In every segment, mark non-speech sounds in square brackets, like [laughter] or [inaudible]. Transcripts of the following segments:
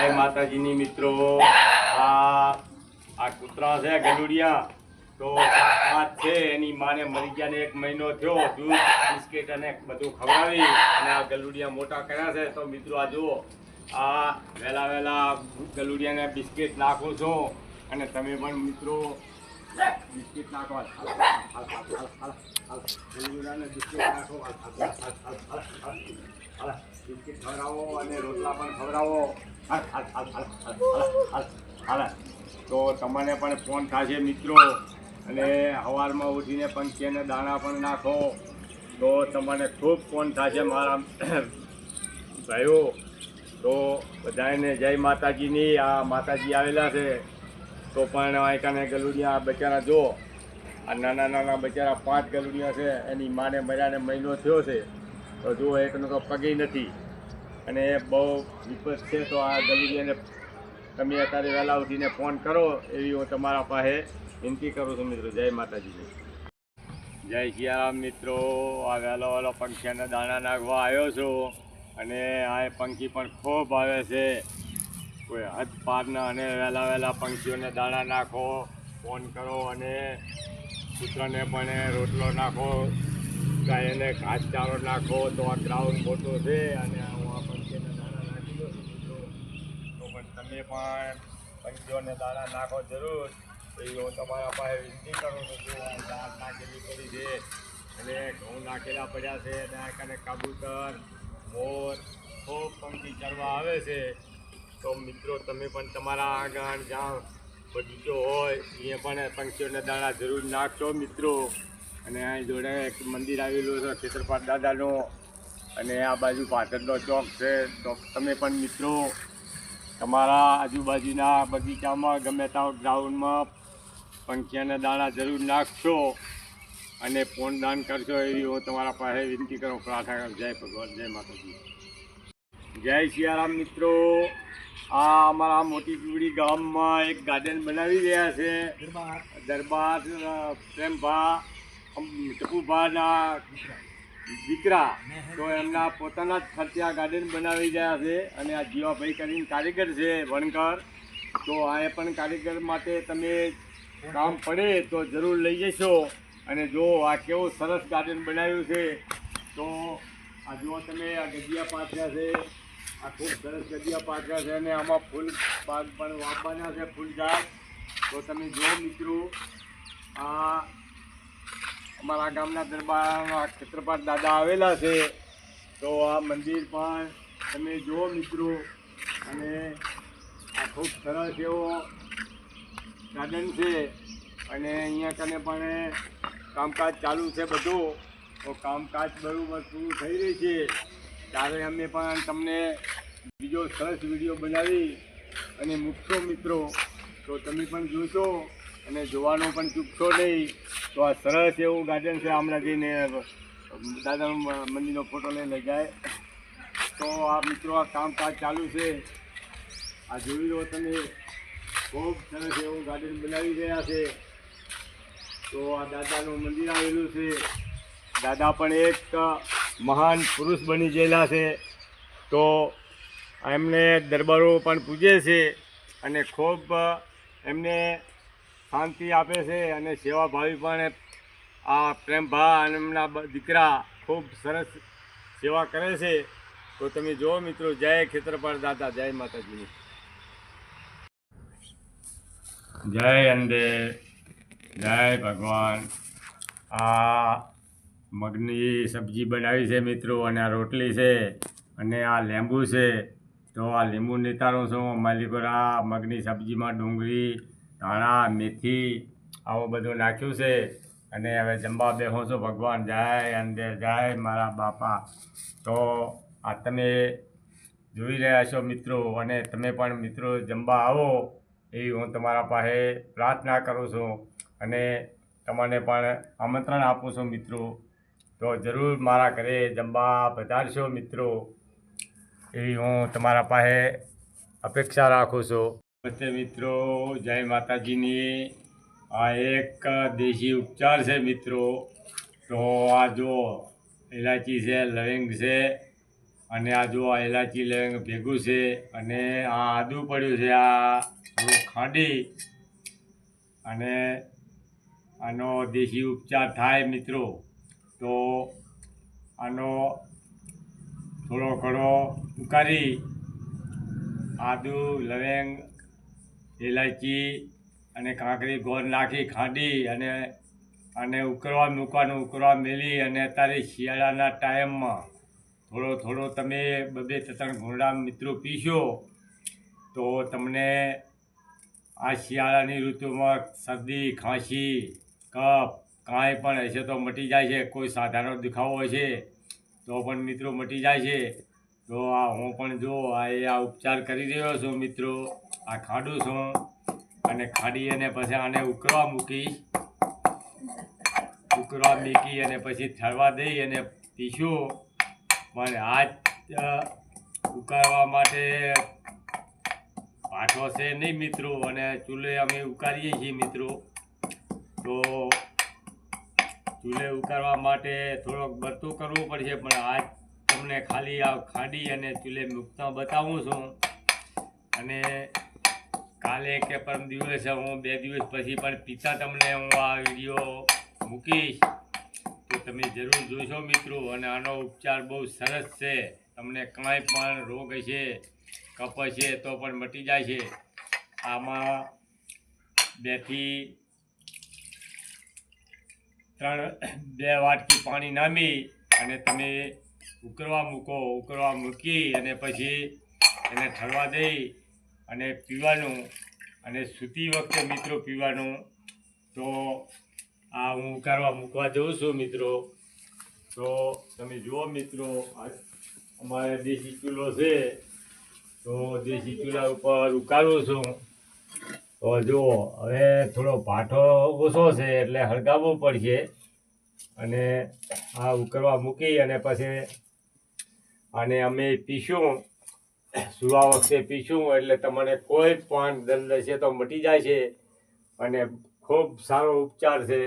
જય માતાજીની મિત્રો. આ આ કૂતરા છે, ગલુડિયા. તો પાંચ છે, એની માને મરી ગયા ને એક મહિનો થયો. દૂધ, બિસ્કિટ અને બધું ખવડાવી અને આ ગલુડિયા મોટા કર્યા છે. તો મિત્રો, આ જુઓ. આ વહેલા વહેલા ગલુડિયાને બિસ્કિટ નાખું છું. અને તમે પણ મિત્રો, બિસ્કિટ નાખો. ગલુડિયાને બિસ્કિટ નાખો. બિસ્કિટ ખવડાવો અને રોટલા પણ ખવડાવો. હાલ. તો તમને પણ ફોન થશે મિત્રો. અને સવારમાં ઉઠીને પંખીને દાણા પણ નાખો. તો તમને ખૂબ ફોન થશે મારા [coughs] ભાઈઓ. તો બધાને જય માતાજીની. આ માતાજી આવેલા છે. તો પણ આયકાને ગલુડિયા બચારા જો. આ નાના નાના બચારા પાંચ ગલુડિયા છે. એની માને મર્યાને મહિનો થયો છે. તો જુઓ એકનો તો પગે નથી. અને બહુ વિપત છે, તો આ ગલુડિયાને તમે અત્યારે વહેલા ઉઠીને ફોન કરો, એવી હું તમારા પાસે વિનંતી કરું છું મિત્રો. જય માતાજી. જય સિયારામ મિત્રો. આ વહેલો વહેલો પંખીને દાણા નાખવા આવ્યો છું અને આ પંખી પણ ખૂબ આવે છે. કોઈ હદ પારના અને વહેલા વહેલા પંખીઓને દાણા નાખો ફોન કરો અને કૂતરાને પણ રોટલો નાખો, ગાયને ઘાસચારો નાખો, તો આ ગ્રાઉન્ડ મોટો છે અને હું આ પંખીઓને દાણા નાખી દઉં છું મિત્રો તો પણ તમે પણ પંખીઓને દાણા નાખો જરૂર. એવી હું તમારા પાસે વિનંતી કરું છું આ દાળ નાખેલી પડી છે. અને ઘઉં નાખેલા પડ્યા છે અને આ કબૂતર, મોર, ખૂબ પંખી ચરવા આવે છે. તો મિત્રો, તમે પણ તમારા આગળ જ્યાં બગીચો હોય એ પણ પંખીઓને દાણા જરૂર નાખશો મિત્રો. અને અહીં જોડે એક મંદિર આવેલું છે ખેતરપાટ દાદાનું. અને આ બાજુ પાછળનો ચોક છે. તો તમે પણ મિત્રો તમારા આજુબાજુના બગીચામાં ગમે ત્યાં ગ્રાઉન્ડમાં પંખીયાના દાણા જરૂર નાખશો અને ફોન દાન કરશો એવી હું તમારા પાસે વિનંતી કરું. પ્રાર્થના કરું. જય ભગવાન જય માતાજી. જય સિયારામ મિત્રો. આ અમારા મોટી પીવડી ગામમાં એક ગાર્ડન બનાવી રહ્યા છે. દરબાર. પ્રેમભા ટપુભાના દીકરા, તો એમના પોતાના જ ખર્ચે આ ગાર્ડન બનાવી રહ્યા છે અને આ જીવાભાઈ કરીને કારીગર છે, વણકર. તો આ પણ કારીગર માટે તમે કામ પડે તો જરૂર લઈ જશો. અને જો આ કેવું સરસ ગાર્ડન બનાવ્યું છે, તો આ જુઓ તમે, આ ગજિયા પાથર્યા છે. આ ખૂબ સરસ ગજિયા પાથર્યા છે અને આમાં ફૂલ પાક પણ વાપવાના છે ફૂલ ઝાડ તો તમે જુઓ મિત્રો, આ અમારા ગામના દરબારમાં ક્ષેત્રપાટ દાદા આવેલા છે. તો આ મંદિર પણ તમે જુઓ મિત્રો, અને આ ખૂબ સરસ એવો ગાર્ડન છે. અને અહીંયા કને પણ કામકાજ ચાલુ છે બધું. તો કામકાજ બરાબર પૂરું થઈ રહી છે. ત્યારે અમે પણ તમને બીજો સરસ વીડિયો બનાવી. અને મૂકશો મિત્રો. તો તમે પણ જોશો. અને જોવાનું પણ ચૂકશો નહીં. તો આ સરસ એવું ગાર્ડન છે હમણાં જઈને દાદા મંદિરનો ફોટો લઈને જાય. તો આ મિત્રો, આ કામકાજ ચાલુ છે. આ જોઈ લો તમે ખૂબ સરસ એવું ગાર્ડન બનાવી રહ્યા છે. તો આ દાદાનું મંદિર આવેલું છે. દાદા પણ એક મહાન પુરુષ બની ગયેલા છે. તો એમને દરબારો પણ પૂજે છે. અને ખૂબ એમને શાંતિ આપે છે અને સેવાભાવી પણ આ પ્રેમભા અને એમના દીકરા ખૂબ સરસ સેવા કરે છે. તો તમે જુઓ મિત્રો, જય ખેતરપાળ દાદા, જય માતાજી. જય અંદે જય ભગવાન. આ મગની સબ્જી બનાવી છે મિત્રો, અને આ રોટલી છે, અને આ લીંબુ છે. તો આ લીંબુ નિતારું છું માલિકોર મગની સબ્જીમાં ડુંગળી ધાણા મેથી, આવું બધું નાખ્યું છે. અને હવે જમવા બેહો છો. ભગવાન જાય, અંદર જાય મારા બાપા. તો આ તમે જોઈ રહ્યા છો મિત્રો, અને તમે પણ મિત્રો જમવા આવો એવી હું તમારા પાસે પ્રાર્થના કરું છું. અને તમને પણ આમંત્રણ આપું છું મિત્રો. તો જરૂર મારા ઘરે જમવા પધારશો મિત્રો. એવી હું તમારા પાસે અપેક્ષા રાખું છું. નમસ્તે મિત્રો, જય માતાજીની. આ એક દેશી ઉપચાર છે મિત્રો. તો આ જો ઇલાયચી છે, લવિંગ છે, અને આ જો આ ઇલાયચી લવિંગ ભેગું છે, અને આ આદું પડ્યું છે, આ ખાંડી. અને આનો દેશી ઉપચાર થાય મિત્રો. તો આનો થોડો ઘણો ઉકારી. આદુ, લવિંગ ઇલાયચી અને કાંકરી ગોળ નાખી, ખાંડી અને અને ઉકળવા મૂકવાનું ઉકળવા મેલી અને અત્યારે શિયાળાના ટાઈમમાં થોડો થોડો તમે બબે ત્રણ ઘોડા મિત્રો પીશો તો તમને આ શિયાળાની ઋતુમાં શરદી, ખાંસી, કફ, કાંઈ પણ હશે તો મટી જાય છે. કોઈ સાધારણ દુખાવો હશે તો પણ મિત્રો મટી જાય છે. તો આ હું પણ જો આ ઉપચાર કરી રહ્યો છું મિત્રો. આ ખાડું છું અને ખાડી અને પછી આને ઉકળવા મૂકી ઉકળવા મૂકી અને પછી ઠરવા દઈ અને પીશું. પણ આ ઉકાળવા માટે પાઠો છે નહીં મિત્રો, અને ચૂલે અમે ઉકાળીએ છીએ મિત્રો. તો ચૂલે ઉકાળવા માટે થોડોક બરતું કરવું પડશે, પણ આજ તમને ખાલી આ ખાડી અને ચૂલે મૂકતા બતાવું છું. અને કાલે કે પરમ દિવસે હું બે દિવસ પછી પણ પીતા તમને હું આ વીડિયો મૂકીશ. તો તમે જરૂર જોશો મિત્રો, અને આનો ઉપચાર બહુ સરસ છે. તમને કાંઈ પણ રોગ હશે, કફ હશે, તો પણ મટી જાય છે. આમાં બેથી ત્રણ, બે વાટકી પાણી નામી અને તમે ઉકરવા મૂકો, ઉકરવા મૂકી અને પછી એને ઠરવા દઈ અને પીવાનું અને સૂતી વખતે મિત્રો પીવાનું, તો આ હું ઉકાળવા મૂકવા જઉં છું મિત્રો. તો તમે જુઓ મિત્રો અમારે દેશી ચૂલો છે, તો દેશી ચૂલા ઉપર ઉકાળું છું. તો જુઓ હવે થોડો પાઠો ઓછો છે એટલે હળગાવવો પડશે. અને આ ઉકળવા મૂકી અને પછી અને અમે પીશું. સુવા વખતે પીશું એટલે તમને કોઈ પણ દર્દ છે તો મટી જાય છે અને ખૂબ સારો ઉપચાર છે.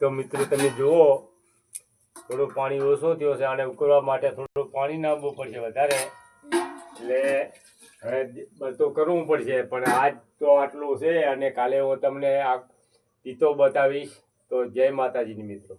તો મિત્રો, તમે જુઓ, થોડું પાણી ઓછું થયું છે અને ઉકળવા માટે થોડું પાણી નાખવું પડશે વધારે. એટલે હવે બધું કરવું પડશે, પણ આજ તો આટલું છે અને કાલે હું તમને આ પીતો બતાવીશ. તો જય માતાજીની મિત્રો.